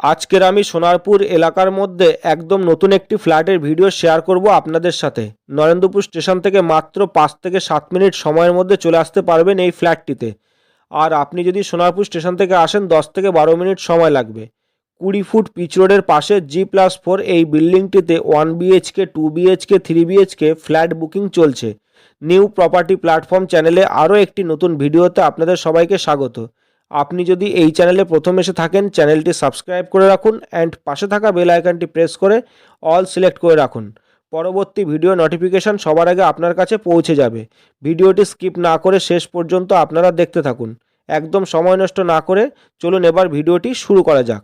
আজকের আমি সোনারপুর এলাকার মধ্যে একদম নতুন একটি ফ্ল্যাটের ভিডিও শেয়ার করব আপনাদের সাথে। নরেন্দ্রপুর স্টেশন থেকে মাত্র পাঁচ থেকে সাত মিনিট সময়ের মধ্যে চলে আসতে পারবেন এই ফ্ল্যাটটিতে। আর আপনি যদি সোনারপুর স্টেশন থেকে আসেন, দশ থেকে বারো মিনিট সময় লাগবে। কুড়ি ফুট পিচ রোডের পাশে জি প্লাস ফোর এই বিল্ডিংটিতে one BHK two BHK three BHK flat booking চলছে। নিউ প্রপার্টি প্ল্যাটফর্ম চ্যানেলে আরও একটি নতুন ভিডিওতে আপনাদের সবাইকে স্বাগত। আপনি যদি এই চ্যানেলে প্রথম এসে থাকেন, চ্যানেলটি সাবস্ক্রাইব করে রাখুন অ্যান্ড পাশে থাকা বেল আইকনটি প্রেস করে অল সিলেক্ট করে রাখুন। পরবর্তী ভিডিও নোটিফিকেশান সবার আগে আপনার কাছে পৌঁছে যাবে। ভিডিওটি স্কিপ না করে শেষ পর্যন্ত আপনারা দেখতে থাকুন। একদম সময় নষ্ট না করে চলুন এবার ভিডিওটি শুরু করা যাক।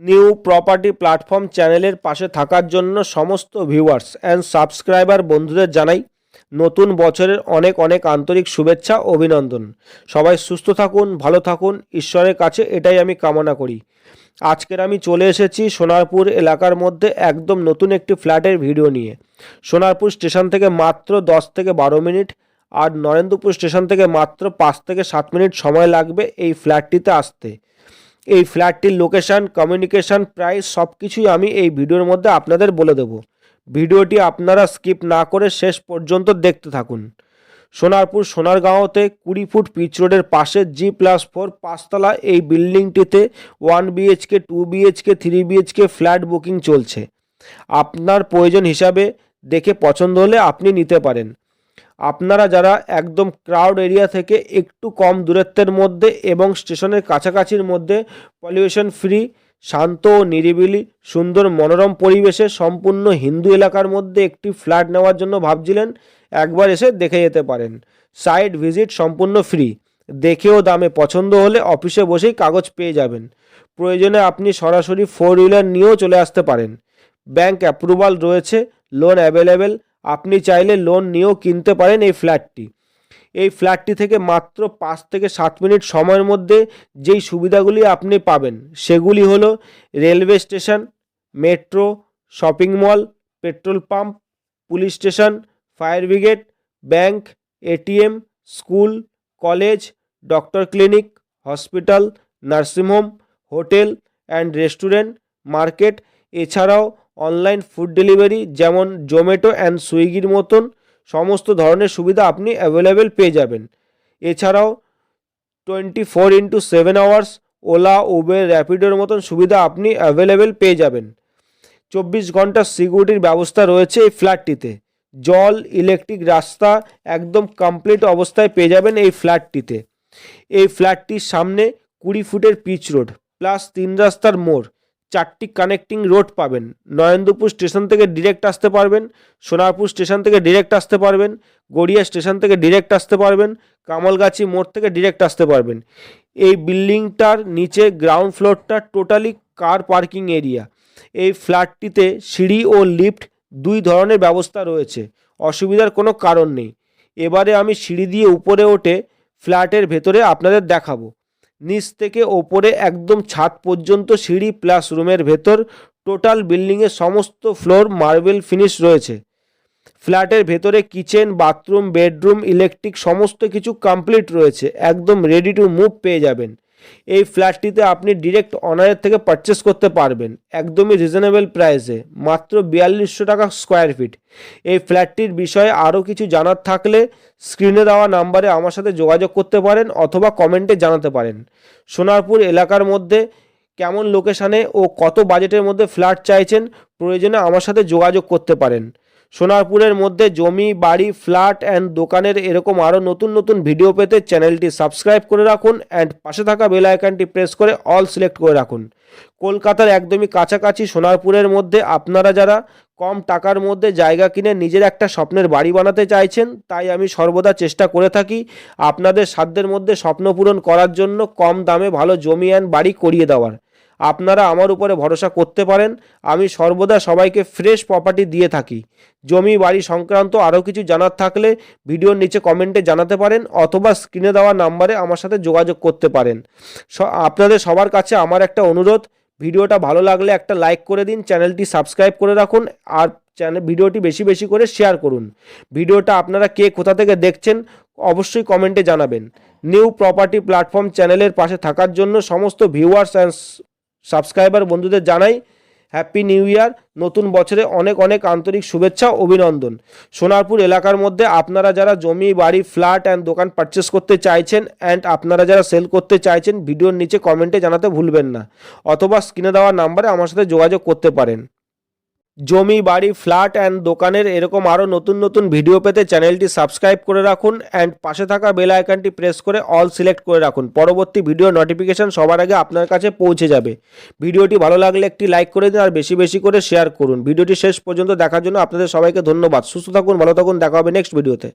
নিউ প্রপার্টি প্ল্যাটফর্ম চ্যানেলের পাশে থাকার জন্য সমস্ত ভিউয়ার্স অ্যান্ড সাবস্ক্রাইবার বন্ধুদের জানাই নতুন বছরের অনেক অনেক আন্তরিক শুভেচ্ছা, অভিনন্দন। সবাই সুস্থ থাকুন, ভালো থাকুন, ঈশ্বরের কাছে এটাই আমি কামনা করি। আজকের আমি চলে এসেছি সোনারপুর এলাকার মধ্যে একদম নতুন একটি ফ্ল্যাটের ভিডিও নিয়ে। সোনারপুর স্টেশন থেকে মাত্র দশ থেকে বারো মিনিট আর নরেন্দ্রপুর স্টেশন থেকে মাত্র পাঁচ থেকে সাত মিনিট সময় লাগবে এই ফ্ল্যাটটিতে আসতে। এই ফ্ল্যাটটির লোকেশান কমিউনিকেশন প্রাইস সব কিছুই আমি এই ভিডিওর মধ্যে আপনাদের বলে দেব। ভিডিওটি আপনারা স্কিপ না করে শেষ পর্যন্ত দেখতে থাকুন। সোনারপুর, সোনারগাঁওতে কুড়ি ফুট পিচ রোডের পাশে জি প্লাস ফোর পাঁচতলা এই বিল্ডিংটিতে one BHK two BHK three BHK flat booking চলছে। আপনার প্রয়োজন হিসাবে দেখে পছন্দ হলে আপনি নিতে পারেন। আপনারা যারা একদম ক্রাউড এরিয়া থেকে একটু কম দূরত্বের মধ্যে এবং স্টেশনের কাছাকাছির মধ্যে পলিউশন ফ্রি শান্ত ও নিরিবিলি, সুন্দর, মনোরম পরিবেশে সম্পূর্ণ হিন্দু এলাকার মধ্যে একটি ফ্ল্যাট নেওয়ার জন্য ভাবছিলেন, একবার এসে দেখে যেতে পারেন। সাইট ভিজিট সম্পূর্ণ ফ্রি দেখেও দামে পছন্দ হলে অফিসে বসেই কাগজ পেয়ে যাবেন। প্রয়োজনে আপনি সরাসরি ফোর হুইলার নিয়েও চলে আসতে পারেন। ব্যাংক অ্যাপ্রুভাল রয়েছে লোন অ্যাভেলেবেল আপনি চাইলে লোন নিয়েও কিনতে পারেন এই ফ্ল্যাটটি এই ফ্ল্যাটটি থেকে মাত্র পাঁচ থেকে সাত মিনিট সময়ের মধ্যে যেই সুবিধাগুলি আপনি পাবেন, সেগুলি হলো railway station metro shopping mall petrol pump police station fire brigade bank ATM school college doctor clinic hospital nursing home hotel and restaurant market এছাড়াও অনলাইন ফুড ডেলিভারি যেমন জোম্যাটো অ্যান্ড সুইগির মতন, সমস্ত ধরনের সুবিধা আপনি অ্যাভেলেবেল পেয়ে যাবেন। এছাড়াও twenty four into seven hours Ola Uber র্যাপিডোর মতন সুবিধা আপনি অ্যাভেলেবেল পেয়ে যাবেন। চব্বিশ ঘণ্টা সিকিউরিটির ব্যবস্থা রয়েছে এই ফ্ল্যাটটিতে জল ইলেকট্রিক রাস্তা একদম কমপ্লিট অবস্থায় পেয়ে যাবেন এই ফ্ল্যাটটিতে এই ফ্ল্যাটটির সামনে কুড়ি ফুটের পিচ রোড প্লাস তিন রাস্তার মোড়। চারটি কানেক্টিং রোড পাবেন। নরেন্দ্রপুর স্টেশন থেকে ডিরেক্ট আসতে পারবেন, সোনারপুর স্টেশন থেকে ডিরেক্ট আসতে পারবেন, গড়িয়া স্টেশন থেকে ডিরেক্ট আসতে পারবেন, কামলগাছি মোড় থেকে ডিরেক্ট আসতে পারবেন। এই বিল্ডিংটার নিচে গ্রাউন্ড ফ্লোরটা টোটালি কার পার্কিং এরিয়া এই ফ্ল্যাটটিতে সিঁড়ি ও লিফট দুই ধরনের ব্যবস্থা রয়েছে, অসুবিধার কোনো কারণ নেই। এবারে আমি সিঁড়ি দিয়ে উপরে ওঠে ফ্ল্যাটের ভেতরে আপনাদের দেখাবো। নিচ থেকে ওপরে একদম ছাদ পর্যন্ত সিঁড়ি প্লাস রুমের ভেতর টোটাল বিল্ডিংয়ের সমস্ত ফ্লোর মার্বেল ফিনিশ রয়েছে। ফ্ল্যাটের ভেতরে কিচেন, বাথরুম, বেডরুম, ইলেকট্রিক সমস্ত কিছু কমপ্লিট রয়েছে। একদম রেডি টু মুভ পেয়ে যাবেন। এই ফ্ল্যাটটিতে আপনি ডিরেক্ট অনারের থেকে পারচেস করতে পারবেন, একদমই রিজনেবল প্রাইসে মাত্র বিয়াল্লিশশো টাকা স্কোয়ার ফিট এই ফ্ল্যাটটির বিষয়ে আরও কিছু জানার থাকলে স্ক্রিনে দেওয়া নাম্বারে আমার সাথে যোগাযোগ করতে পারেন অথবা কমেন্টে জানাতে পারেন। সোনারপুর এলাকার মধ্যে কেমন লোকেশানে ও কত বাজেটের মধ্যে ফ্ল্যাট চাইছেন, প্রয়োজনে আমার সাথে যোগাযোগ করতে পারেন। সোনারপুরের মধ্যে জমি, বাড়ি, ফ্ল্যাট অ্যান্ড দোকানের এরকম আরও নতুন নতুন ভিডিও পেতে চ্যানেলটি সাবস্ক্রাইব করে রাখুন অ্যান্ড পাশে থাকা বেল আইকনটি প্রেস করে অল সিলেক্ট করে রাখুন। কলকাতার একদমই কাছাকাছি সোনারপুরের মধ্যে আপনারা যারা কম টাকার মধ্যে জায়গা কিনে নিজের একটা স্বপ্নের বাড়ি বানাতে চাইছেন, তাই আমি সর্বদা চেষ্টা করে থাকি আপনাদের সাধ্যের মধ্যে স্বপ্ন পূরণ করার জন্য কম দামে ভালো জমি অ্যান্ড বাড়ি করিয়ে দেওয়ার। আপনারা আমার উপরে ভরসা করতে পারেন। আমি সর্বদা সবাইকে ফ্রেশ প্রপার্টি দিয়ে থাকি। জমি, বাড়ি সংক্রান্ত আরও কিছু জানার থাকলে ভিডিওর নিচে কমেন্টে জানাতে পারেন অথবা স্ক্রিনে দেওয়া নাম্বারে আমার সাথে যোগাযোগ করতে পারেন। আপনাদের সবার কাছে আমার একটা অনুরোধ, ভিডিওটা ভালো লাগলে একটা লাইক করে দিন, চ্যানেলটি সাবস্ক্রাইব করে রাখুন আর চ্যানেল ভিডিওটি বেশি বেশি করে শেয়ার করুন। ভিডিওটা আপনারা কে কোথা থেকে দেখছেন অবশ্যই কমেন্টে জানাবেন। নিউ প্রপার্টি প্ল্যাটফর্ম চ্যানেলের পাশে থাকার জন্য সমস্ত ভিউয়ার্স অ্যান্ড সাবস্ক্রাইবার বন্ধুদের জানাই হ্যাপি নিউ ইয়ার নতুন বছরে অনেক অনেক আন্তরিক শুভেচ্ছা অভিনন্দন। সোনারপুর এলাকার মধ্যে আপনারা যারা জমি, বাড়ি ফ্ল্যাট অ্যান্ড দোকান পারচেস করতে চাইছেন অ্যান্ড আপনারা যারা সেল করতে চাইছেন ভিডিওর নিচে কমেন্টে জানাতে ভুলবেন না। অথবা স্ক্রিনে দেওয়া নাম্বারে আমার সাথে যোগাযোগ করতে পারেন। জমি, বাড়ি, ফ্ল্যাট অ্যান্ড দোকানের এরকম আরও নতুন নতুন ভিডিও পেতে চ্যানেলটি সাবস্ক্রাইব করে রাখুন অ্যান্ড পাশে থাকা বেল আইকনটি প্রেস করে অল সিলেক্ট করে রাখুন। পরবর্তী ভিডিও নোটিফিকেশান সবার আগে আপনার কাছে পৌঁছে যাবে। ভিডিওটি ভালো লাগলে একটি লাইক করে দিন আর বেশি বেশি করে শেয়ার করুন। ভিডিওটি শেষ পর্যন্ত দেখার জন্য আপনাদের সবাইকে ধন্যবাদ। সুস্থ থাকুন, ভালো থাকুন, দেখা হবে নেক্সট ভিডিওতে